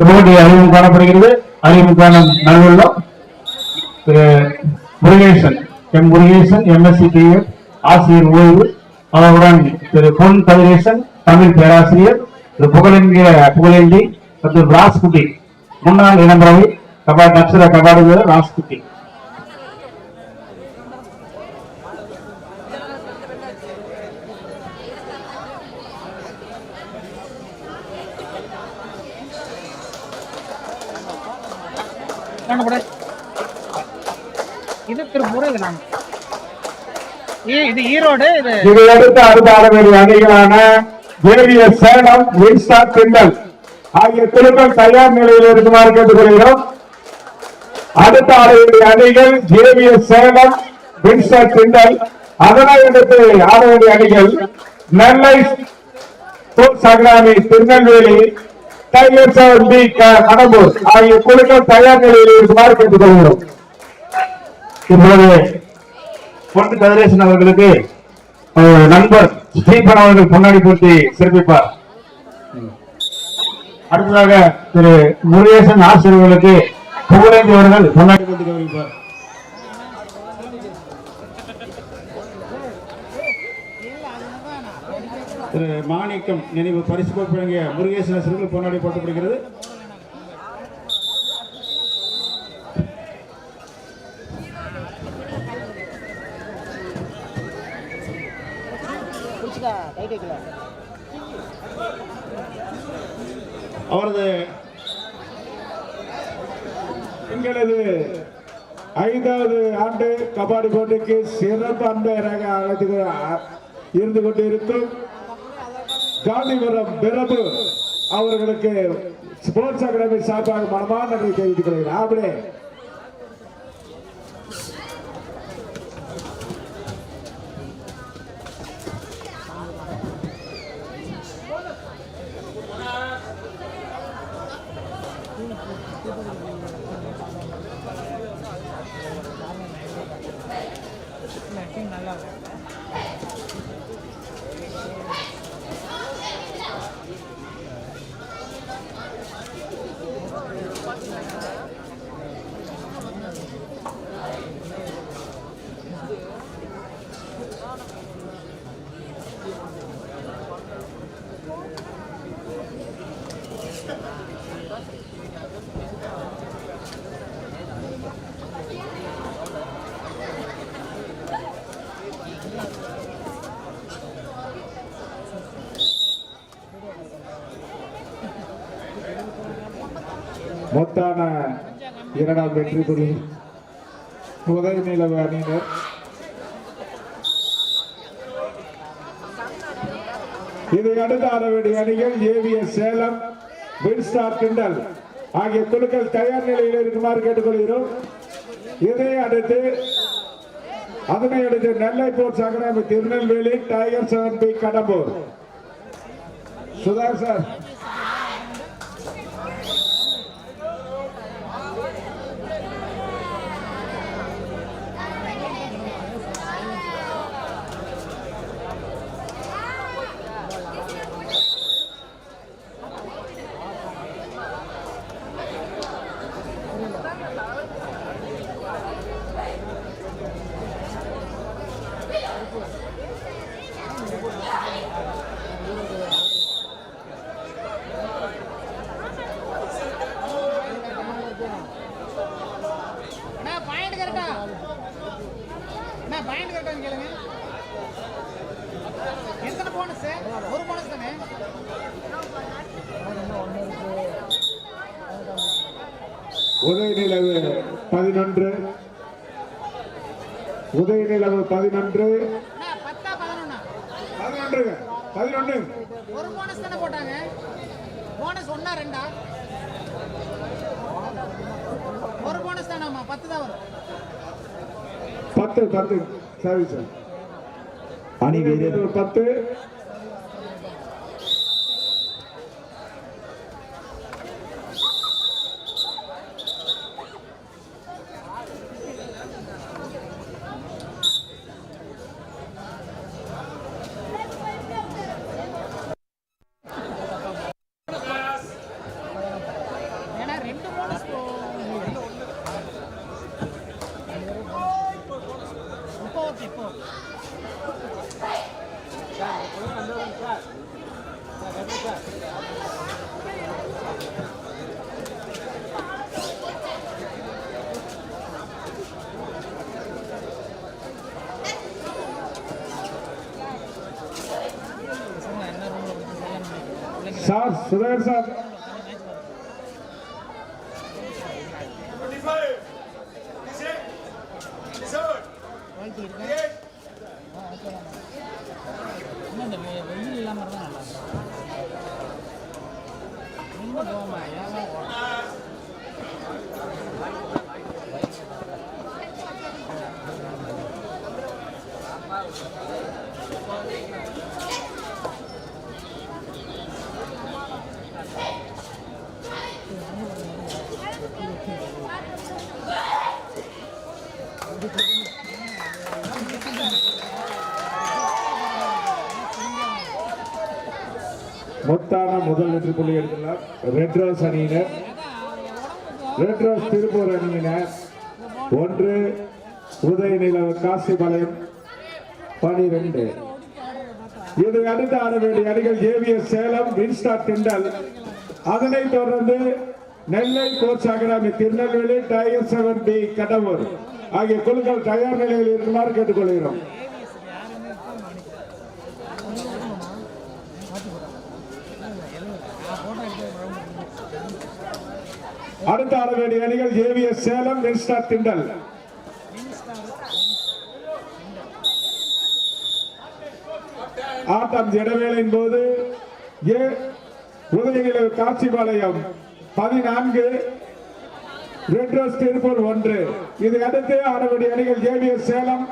இந்த அறிமுகம் காணப்படுகிறது. அறிமுகம் காண Thiru Murugesan M Murugesan MSc BF ஆசிரியர் ஓய்வு. அவருடன் திரு பொன் கதிரேசன் தமிழ் பேராசிரியர். திரு புகழென்கிற புகழேந்தி மற்றும் ராஸ்குட்டி. முன்னாள் இளம்பரவை கபாடி அக்ஷர கபாடி வீரர் ராஸ்குட்டி. வாங்க போட. இது திருப்பூர் இது நாங்க இது ஈரோடு இது இதையடுத்து அடுத்த ஆட வேண்டிய அணிகளான தேவிய சேலம் வின்ஸ்டா திண்டல் ஆகிய திருப்பம் தயார் நிலையில் இருக்குமாறு கேட்டுக்கொள்கிறோம். அடுத்த ஆட அணிகள் தேவிய சேலம் வின்ஸ்டா திண்டல் அதனால் அடுத்து ஆட வேண்டிய அணிகள் Nellai Sankarami Tirunelveli tigers seven B Kadambur. ஆகிய குழுக்கள் தயார் நிலையில் இருக்குமாறு கேட்டுக்கொள்கிறோம். இப்பொழுது பொன் கதிரேசன் அவர்களுக்கு நண்பர் ஸ்ரீபன் அவர்கள் பொன்னாடி போட்டி சிறப்பிப்பார். அடுத்ததாக திரு முருகேசன் ஆசிரியர்களுக்கு புகழேந்தி அவர்கள் பொன்னாடி போட்டி கவனிப்பார். திரு மாணிக்கம் நினைவு பரிசு வழங்கிய முருகேசன சிறுகள் பொன்னாடி போட்டப்படுகிறது. அவரது எங்களது ஐந்தாவது ஆண்டு கபாடி போட்டிக்கு சிறப்பு அன்பராக அழைத்து இருந்து கொண்டிருக்கும் காந்திபுரம் பிரபு அவர்களுக்கு ஸ்போர்ட்ஸ் அகாடமி சார்பாக மனமான நன்றி தெரிவித்துக் கொள்கிறேன். ஆம்பளே நல்லா மொத்தான இரண்டாம் வெற்றி குறி முதல் நிலவு அணியினர். இதை அடுத்து அணிகள் ஏவிஎஸ் சேலம் வின்ஸ்டார் கிண்டல் ஆகிய குழுக்கள் தயார் நிலையில் இருக்குமாறு கேட்டுக்கொள்கிறோம். இதை அடுத்து அதனை அடுத்து நெல்லை போர் Sankarami Tirunelveli tiger seven B Kadambur. Sudha sir ஒரு போனஸ் தானே உதயநிலவு பதினொன்று. உதயநிலவு பதினொன்று. பதினொன்று பதினொன்று. ஒரு போனஸ் தானே போட்டாங்க. போனஸ் ஒண்ணா ரெண்டா? ஒரு போனஸ் தானாமா பத்து தான் வரும். பத்து பத்து. சரி சார் அணி வீரர் பத்து. சார் சுதர் முத்தான முதல் வெற்றி புள்ளி எடுத்துள்ளார். ரெட் ரோஸ் அணியினர். ரெட் ரோஸ் திருப்பூர் அணியினர். ஒன்று உதயநில காசிபாளையம் பனிரெண்டு. இது அடுத்து ஆட வேண்டிய அணிகள் ஏவிஎஸ் சேலம் வின்ஸ்டார் திண்டல் அதனைத் தொடர்ந்து Nellai coach academy Tirunelveli tiger seven B Kadavur. ஆகிய குழுக்கள் தயார் நிலையில் இருக்குமாறு கேட்டுக்கொள்கிறோம். அடுத்த ஆட வேண்டிய அணிகள் ஏவிஎஸ் சேலம் வின்ஸ்டார் திண்டல் ஆட்டம் இடவேளையின் போது ஏ உதயநிலை காட்சிபாளையம் பதினான்கு ரெட் திருப்பூர் ஒன்று. இதை அடுத்து ஆடவேண்டிய அணிகள் ஜேவிஎஸ் சேலம்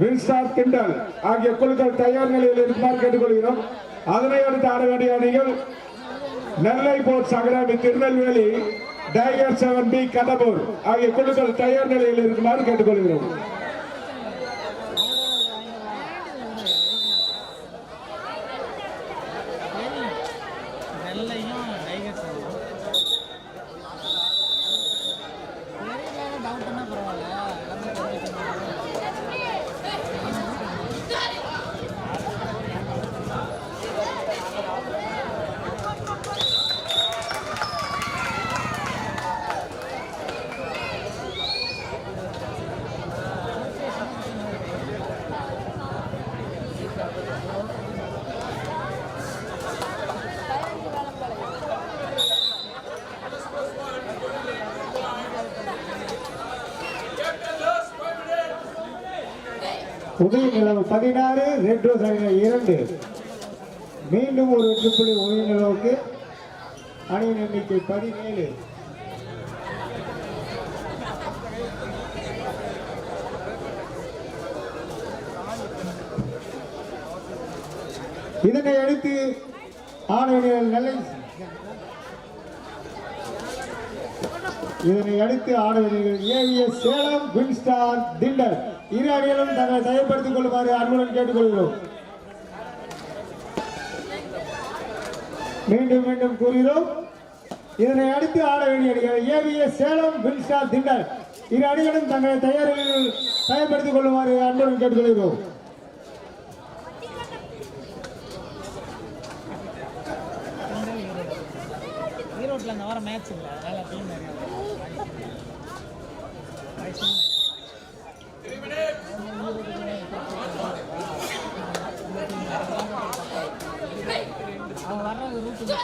வின்ஸ்டார் கிண்டல் ஆகிய குழுக்கள் தயார் நிலையில் இருக்குமாறு கேட்டுக்கொள்கிறோம். அதனை அடுத்து ஆட அணிகள் Nellai sports academy Tirunelveli tiger seven B Kadambur ஆகிய குழுக்கள் தயார் நிலையில் இருக்குமாறு கேட்டுக்கொள்கிறோம். உதய நிலவு பதினாறு ரெட்ரோ ரோஸ் இரண்டு. மீண்டும் ஒரு வெற்றி புள்ளி உதய நிலவுக்கு அணியின் எண்ணிக்கை பதினேழு. இதனை அடுத்து ஆணையர்கள் நெல்லை இதனை அடுத்து ஆடவர்கள் ஏவிஎஸ் சேலம் வின்ஸ்டார் திண்டர் இரு அணிகளும் தங்களை தயப்படுத்திக் கொள்ளுமாறு அன்புடன் கேட்டுக்கொள்கிறோம். மீண்டும் மீண்டும் கூறுகிறோம். இதனை அடுத்து ஆட வேண்டிய அணிகள் ஏவிஎஸ் சேலம் வின்ஸ்டார் திண்டல் இரு அணிகளும் தங்களை தயாரில் தயப்படுத்திக் கொள்ளுமாறு அன்புடன் கேட்டுக்கொள்கிறோம். ஈரோட்டில் அந்த வாரம் மேட்ச் இல்லை. அதனால டீம் அவங்க வர்ற ரூட்டு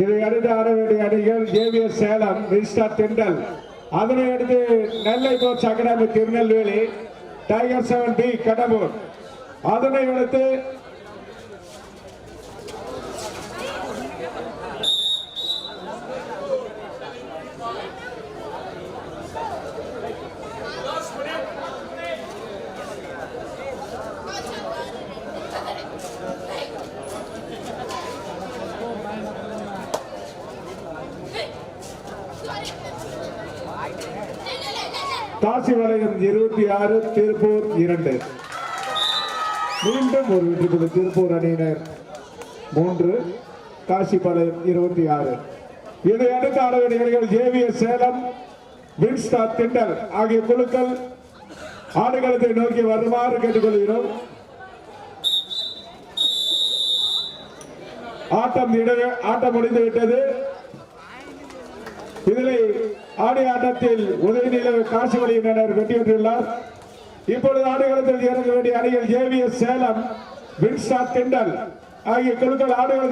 இதை அடுத்து ஆட வேண்டிய அணிகள் ஜேவிஎஸ் சேலம் ரிஸ்டா திண்டல். அதனை அடுத்து Nellai coach academy Tirunelveli tiger seven B Kadambur அதனை அடுத்து காசிபாளையம் இருபத்தி ஆறு திருப்பூர் இரண்டு. மீண்டும் ஒரு வெற்றி பெற்ற திருப்பூர் அணியினர். மூன்று காசிபாளையம் இருபத்தி ஆறு. இதை அடுத்து ஆட வேண்டிய ஜேவிஎஸ் சேலம் வின்ஸ்டார் திண்டல் ஆகிய குழுக்கள் ஆடுகளத்தை நோக்கி வருமாறு கேட்டுக்கொள்கிறோம். ஆட்டம் இட ஆட்டம் முடிந்து விட்டது இதில் ஆடி ஆட்டத்தில் உதயநிலை காசுவழியினர் வெற்றி பெற்றுள்ளார் இப்பொழுது ஆடுகளத்தில் இறங்க வேண்டிய அணிகள் ஜேவிஎஸ் சேலம் வின்ஸ்டா திண்டல் ஆகிய குழுக்கள் ஆடுகளத்தில்